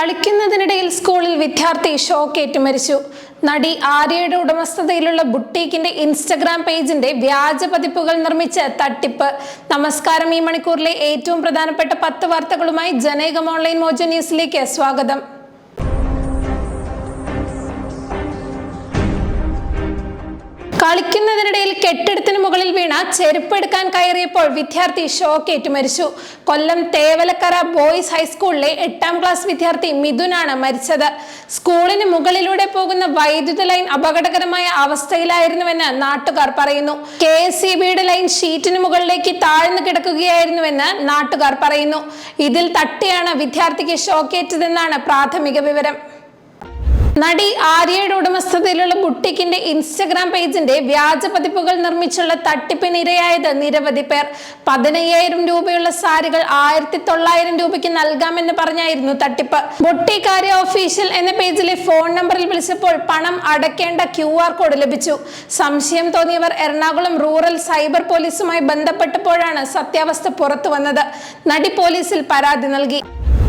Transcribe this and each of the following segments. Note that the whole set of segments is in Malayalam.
കളിക്കുന്നതിനിടയിൽ സ്കൂളിൽ വിദ്യാർത്ഥി ഷോക്കേറ്റ് മരിച്ചു നടി ആര്യയുടെ ഉടമസ്ഥതയിലുള്ള ബുട്ടീക്കിന്റെ ഇൻസ്റ്റഗ്രാം പേജിന്റെ വ്യാജ പതിപ്പുകൾ നിർമ്മിച്ച് തട്ടിപ്പ്. നമസ്കാരം ഈ മണിക്കൂറിലെ ഏറ്റവും പ്രധാനപ്പെട്ട പത്ത് വാർത്തകളുമായി ജനേകം ഓൺലൈൻ മോജോ ന്യൂസിലേക്ക് സ്വാഗതം. കളിക്കുന്നതിനിടയിൽ കെട്ടിടത്തിന് മുകളിൽ വീണ ചെരുപ്പെടുക്കാൻ കയറിയപ്പോൾ വിദ്യാർത്ഥി ഷോക്കേറ്റ് മരിച്ചു. കൊല്ലം തേവലക്കര ബോയ്സ് ഹൈസ്കൂളിലെ എട്ടാം ക്ലാസ് വിദ്യാർത്ഥി മിഥുനാണ് മരിച്ചത്. സ്കൂളിന് മുകളിലൂടെ പോകുന്ന വൈദ്യുത ലൈൻ അപകടകരമായ അവസ്ഥയിലായിരുന്നുവെന്ന് നാട്ടുകാർ പറയുന്നു. കെ എസ് ലൈൻ ഷീറ്റിന് മുകളിലേക്ക് താഴ്ന്നു കിടക്കുകയായിരുന്നുവെന്ന് നാട്ടുകാർ പറയുന്നു. ഇതിൽ തട്ടിയാണ് വിദ്യാർത്ഥിക്ക് ഷോക്കേറ്റതെന്നാണ് പ്രാഥമിക വിവരം. നടി ആര്യയുടെ ഉടമസ്ഥതയിലുള്ള ബുട്ടിക്കിന്റെ ഇൻസ്റ്റഗ്രാം പേജിന്റെ വ്യാജ പതിപ്പുകൾ നിർമ്മിച്ചുള്ള തട്ടിപ്പിനിരയായത് നിരവധി പേർ. പതിനയ്യായിരം രൂപയുള്ള സാരികൾ ആയിരത്തി തൊള്ളായിരം രൂപയ്ക്ക് നൽകാമെന്ന് പറഞ്ഞായിരുന്നു തട്ടിപ്പ്. ബുട്ടിക് ആര്യ ഒഫീഷ്യൽ എന്ന പേജിലെ ഫോൺ നമ്പറിൽ വിളിച്ചപ്പോൾ പണം അടയ്ക്കേണ്ട ക്യു ആർ കോഡ് ലഭിച്ചു. സംശയം തോന്നിയവർ എറണാകുളം റൂറൽ സൈബർ പോലീസുമായി ബന്ധപ്പെട്ടപ്പോഴാണ് സത്യാവസ്ഥ പുറത്തു വന്നത് നടി പോലീസിൽ പരാതി നൽകി.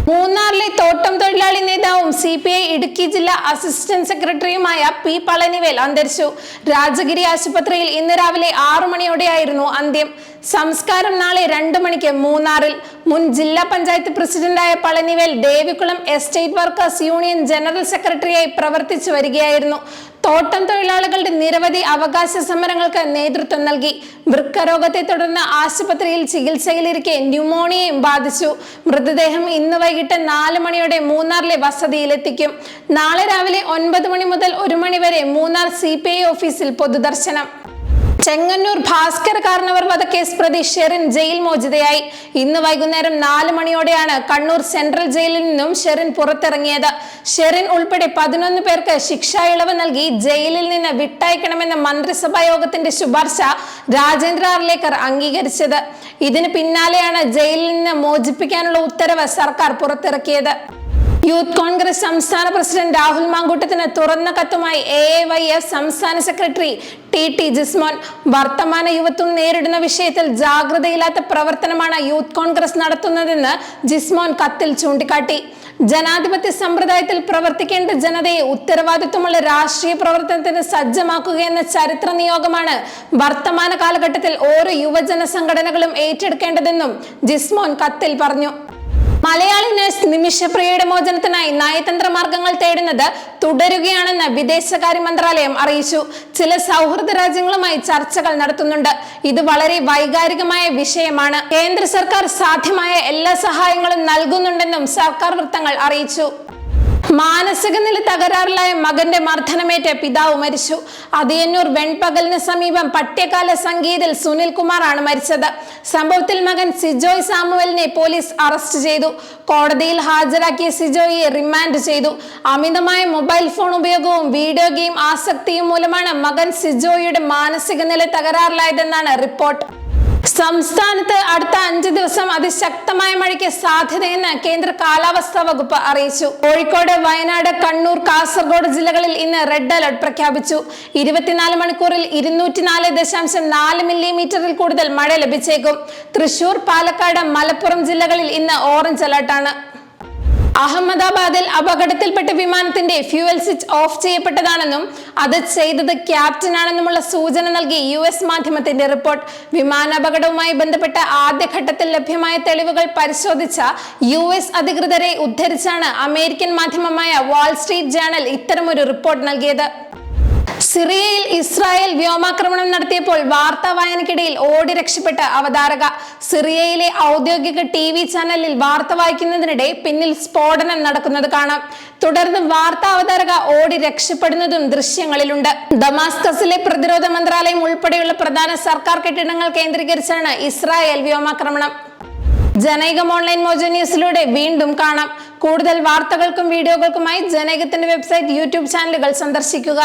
മൂന്നാറിലെ തോട്ടം തൊഴിലാളി നേതാവും സി പി ഐ ഇടുക്കി ജില്ലാ അസിസ്റ്റന്റ് സെക്രട്ടറിയുമായ പി പളനിവേൽ അന്തരിച്ചു. രാജഗിരി ആശുപത്രിയിൽ ഇന്ന് രാവിലെ ആറു മണിയോടെയായിരുന്നു അന്ത്യം. സംസ്കാരം നാളെ രണ്ട് മണിക്ക് മൂന്നാറിൽ. മുൻ ജില്ലാ പഞ്ചായത്ത് പ്രസിഡന്റായ Palanivel Devikulam estate workers union general സെക്രട്ടറിയായി പ്രവർത്തിച്ചു വരികയായിരുന്നു. തോട്ടം തൊഴിലാളികളുടെ നിരവധി അവകാശ സമരങ്ങൾക്ക് നേതൃത്വം നൽകി. വൃക്കരോഗത്തെ തുടർന്ന് ആശുപത്രിയിൽ ചികിത്സയിലിരിക്കെ ന്യൂമോണിയയും ബാധിച്ചു. മൃതദേഹം ഇന്ന് വൈകിട്ട് നാല് മണിയോടെ മൂന്നാറിലെ വസതിയിലെത്തിക്കും. നാളെ രാവിലെ ഒൻപത് മണി മുതൽ ഒരു മണി വരെ മൂന്നാർ സി ഓഫീസിൽ പൊതുദർശനം. ചെങ്ങന്നൂർ ഭാസ്കർ കാരണവർ വധക്കേസ് പ്രതി ഷെറിൻ ജയിൽ മോചിതയായി. ഇന്ന് വൈകുന്നേരം നാല് മണിയോടെയാണ് കണ്ണൂർ സെൻട്രൽ ജയിലിൽ നിന്നും ഷെറിൻ പുറത്തിറങ്ങിയത്. ഷെറിൻ ഉൾപ്പെടെ പതിനൊന്ന് പേർക്ക് ശിക്ഷാ ഇളവ് നൽകി ജയിലിൽ നിന്ന് വിട്ടയക്കണമെന്ന മന്ത്രിസഭാ യോഗത്തിന്റെ ശുപാർശ രാജേന്ദ്ര അർലേക്കർ അംഗീകരിച്ചത്. ഇതിന് പിന്നാലെയാണ് ജയിലിൽ നിന്ന് മോചിപ്പിക്കാനുള്ള ഉത്തരവ് സർക്കാർ പുറത്തിറക്കിയത്. യൂത്ത് കോൺഗ്രസ് സംസ്ഥാന പ്രസിഡന്റ് രാഹുൽ മാങ്കൂട്ടത്തിന് തുറന്ന കത്തുമായി എ എ വൈ എഫ് സംസ്ഥാന സെക്രട്ടറി ടി ടി ജിസ്മോൻ. വർത്തമാന യുവത്വം നേരിടുന്ന വിഷയത്തിൽ ജാഗ്രതയില്ലാത്ത പ്രവർത്തനമാണ് യൂത്ത് കോൺഗ്രസ് നടത്തുന്നതെന്ന് ജിസ്മോൻ കത്തിൽ ചൂണ്ടിക്കാട്ടി. ജനാധിപത്യ സമ്പ്രദായത്തിൽ പ്രവർത്തിക്കേണ്ട ജനതയെ ഉത്തരവാദിത്വമുള്ള രാഷ്ട്രീയ പ്രവർത്തനത്തിന് സജ്ജമാക്കുകയെന്ന ചരിത്ര നിയോഗമാണ് വർത്തമാന കാലഘട്ടത്തിൽ ഓരോ യുവജന സംഘടനകളും ഏറ്റെടുക്കേണ്ടതെന്നും ജിസ്മോൻ കത്തിൽ പറഞ്ഞു. മലയാളി നഴ്സ് നിമിഷപ്രിയയുടെ മോചനത്തിനായി നയതന്ത്ര മാർഗങ്ങൾ തേടുന്നത് തുടരുകയാണെന്ന് വിദേശകാര്യ മന്ത്രാലയം അറിയിച്ചു. ചില സൗഹൃദ രാജ്യങ്ങളുമായി ചർച്ചകൾ നടത്തുന്നുണ്ട്. ഇത് വളരെ വൈകാരികമായ വിഷയമാണ്. കേന്ദ്ര സർക്കാർ സാധ്യമായ എല്ലാ സഹായങ്ങളും നൽകുന്നുണ്ടെന്നും സർക്കാർ വൃത്തങ്ങൾ അറിയിച്ചു. മാനസിക നില തകരാറിലായ മകന്റെ മർദ്ദനമേറ്റ പിതാവ് മരിച്ചു. അതിയന്നൂർ വെൺപകലിന് സമീപം പട്യകാല സംഗീതിൽ സുനിൽ ആണ് മരിച്ചത്. സംഭവത്തിൽ മകൻ സിജോയ് സാമുവലിനെ പോലീസ് അറസ്റ്റ് ചെയ്തു. കോടതിയിൽ ഹാജരാക്കിയ സിജോയെ റിമാൻഡ് ചെയ്തു. അമിതമായ മൊബൈൽ ഫോൺ ഉപയോഗവും വീഡിയോ ഗെയിം ആസക്തിയും മൂലമാണ് മകൻ സിജോയിയുടെ മാനസിക നില തകരാറിലായതെന്നാണ് റിപ്പോർട്ട്. സംസ്ഥാനത്ത് അടുത്ത അഞ്ച് ദിവസം അതിശക്തമായ മഴയ്ക്ക് സാധ്യതയെന്ന് കേന്ദ്ര കാലാവസ്ഥാ വകുപ്പ് അറിയിച്ചു. കോഴിക്കോട് വയനാട് കണ്ണൂർ കാസർഗോഡ് ജില്ലകളിൽ ഇന്ന് റെഡ് അലർട്ട് പ്രഖ്യാപിച്ചു. ഇരുപത്തിനാല് മണിക്കൂറിൽ ഇരുന്നൂറ്റിനാല് ദശാംശം നാല് മില്ലിമീറ്ററിൽ കൂടുതൽ മഴ ലഭിച്ചേക്കും. തൃശൂർ പാലക്കാട് മലപ്പുറം ജില്ലകളിൽ ഇന്ന് ഓറഞ്ച് അലർട്ടാണ്. അഹമ്മദാബാദിൽ അപകടത്തിൽപ്പെട്ട വിമാനത്തിന്റെ ഫ്യൂവൽ സ്വിച്ച് ഓഫ് ചെയ്യപ്പെട്ടതാണെന്നും അത് ചെയ്തത് ക്യാപ്റ്റനാണെന്നുമുള്ള സൂചന നൽകി യു എസ് മാധ്യമത്തിന്റെ റിപ്പോർട്ട്. വിമാനാപകടവുമായി ബന്ധപ്പെട്ട ആദ്യഘട്ടത്തിൽ ലഭ്യമായ തെളിവുകൾ പരിശോധിച്ച യു എസ് അധികൃതരെ ഉദ്ധരിച്ചാണ് അമേരിക്കൻ മാധ്യമമായ വാൾസ്ട്രീറ്റ് ജേണൽ ഇത്തരമൊരു റിപ്പോർട്ട് നൽകിയത്. സിറിയയിൽ ഇസ്രായേൽ വ്യോമാക്രമണം നടത്തിയപ്പോൾ വാർത്താ വായനക്കിടയിൽ ഓടി രക്ഷപ്പെട്ട അവതാരക. സിറിയയിലെ ഔദ്യോഗിക ടി വി ചാനലിൽ വാർത്ത വായിക്കുന്നതിനിടെ പിന്നിൽ സ്ഫോടനം നടക്കുന്നത് കാണാം. തുടർന്ന് വാർത്താ അവതാരക ഓടി രക്ഷപ്പെടുന്നതും ദൃശ്യങ്ങളിലുണ്ട്. ദമാസ്കസിലെ പ്രതിരോധ മന്ത്രാലയം ഉൾപ്പെടെയുള്ള പ്രധാന സർക്കാർ കെട്ടിടങ്ങൾ കേന്ദ്രീകരിച്ചാണ് ഇസ്രായേൽ വ്യോമാക്രമണം. ജനൈകം ഓൺലൈൻ മോജോ ന്യൂസിലൂടെ വീണ്ടും കാണാം. കൂടുതൽ വാർത്തകൾക്കും വീഡിയോകൾക്കുമായി ജനൈകത്തിന്റെ വെബ്സൈറ്റ് യൂട്യൂബ് ചാനലുകൾ സന്ദർശിക്കുക.